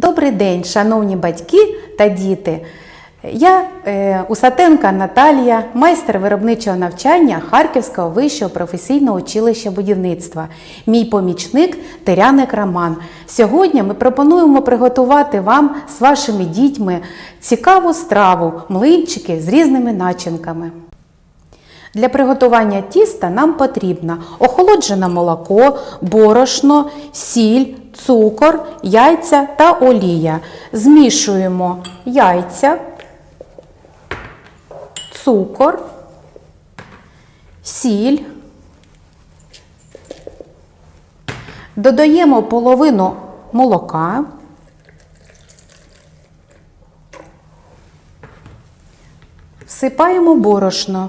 Добрий день, шановні батьки та діти. Я е, Усатенка Наталія, майстер виробничого навчання Харківського вищого професійного училища будівництва. Мій помічник Теряник Роман. Сьогодні ми пропонуємо приготувати вам з вашими дітьми цікаву страву млинчики з різними начинками. Для приготування тіста нам потрібно охолоджене молоко, борошно, сіль, цукор, яйця та олія. Змішуємо яйця, цукор, сіль. Додаємо половину молока. Всипаємо борошно.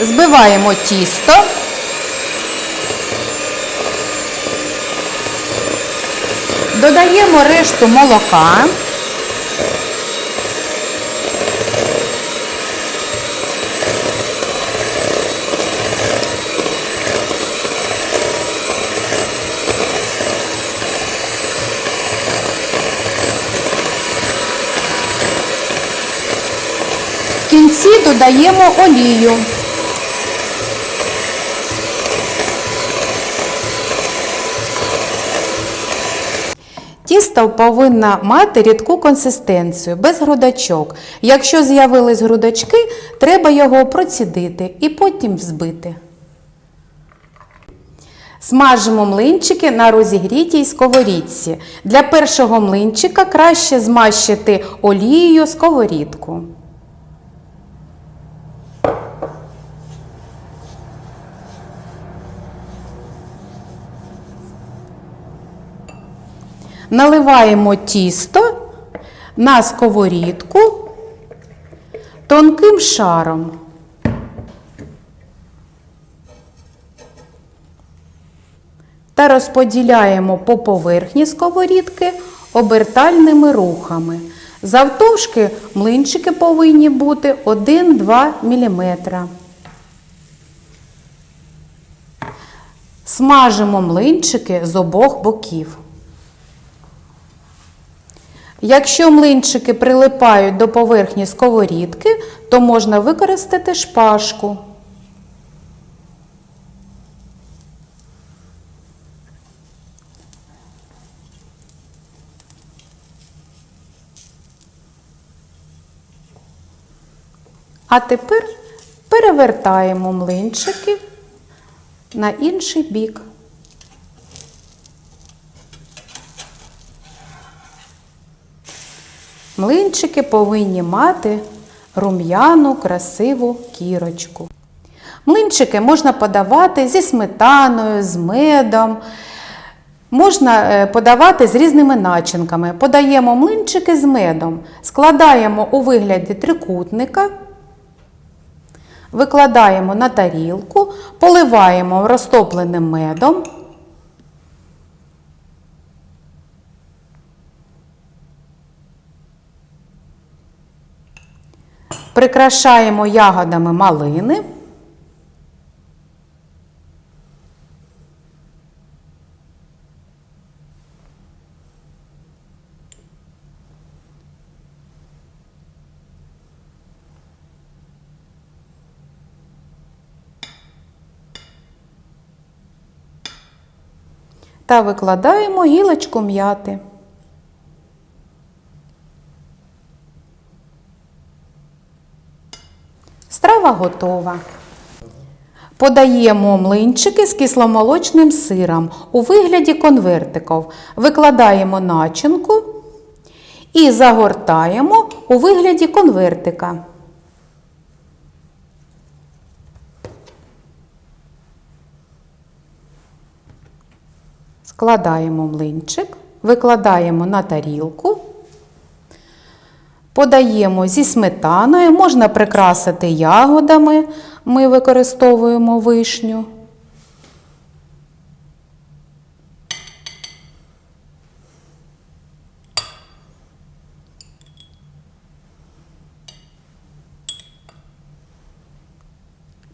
Збиваємо тісто. Додаємо решту молока. В кінці додаємо олію. Тісто повинна мати рідку консистенцію, без грудочок. Якщо з'явились грудочки, треба його процідити і потім взбити. Смажимо млинчики на розігрітій сковорідці. Для першого млинчика краще змащити олією сковорідку. Наливаємо тісто на сковорідку тонким шаром. Та розподіляємо по поверхні сковорідки обертальними рухами. Завтовшки млинчики повинні бути 1-2 мм. Смажимо млинчики з обох боків. Якщо млинчики прилипають до поверхні сковорідки, то можна використати шпажку. А тепер перевертаємо млинчики на інший бік. Млинчики повинні мати рум'яну, красиву кірочку. Млинчики можна подавати зі сметаною, з медом. Можна е, подавати з різними начинками. Подаємо млинчики з медом, складаємо у вигляді трикутника, викладаємо на тарілку, поливаємо розтопленим медом. Прикрашаємо ягодами малини. Та викладаємо гілочку м'яти. Страва готова. Подаємо млинчики з кисломолочним сиром у вигляді конвертиків. Викладаємо начинку і загортаємо у вигляді конвертика. Складаємо млинчик, викладаємо на тарілку. Подаємо зі сметаною, можна прикрасити ягодами, ми використовуємо вишню.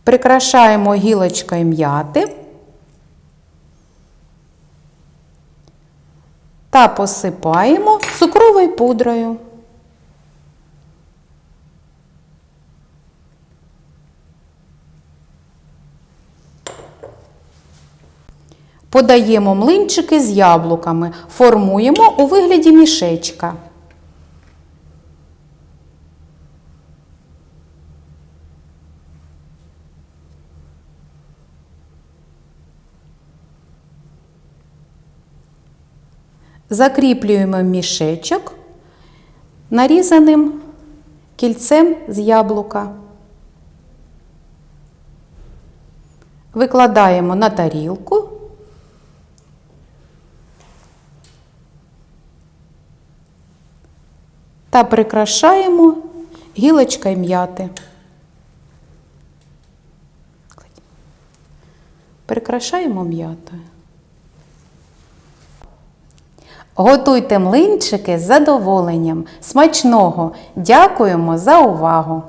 Прикрашаємо гілочкою м'яти. та посипаємо цукровою пудрою. Подаємо млинчики з яблуками, формуємо у вигляді мішечка. Закріплюємо мішечок нарізаним кільцем з яблука. Викладаємо на тарілку. Та прикрашаємо гілочкою м'яти. Прикрашаємо м'ятою. Готуйте млинчики з задоволенням. Смачного! Дякуємо за увагу!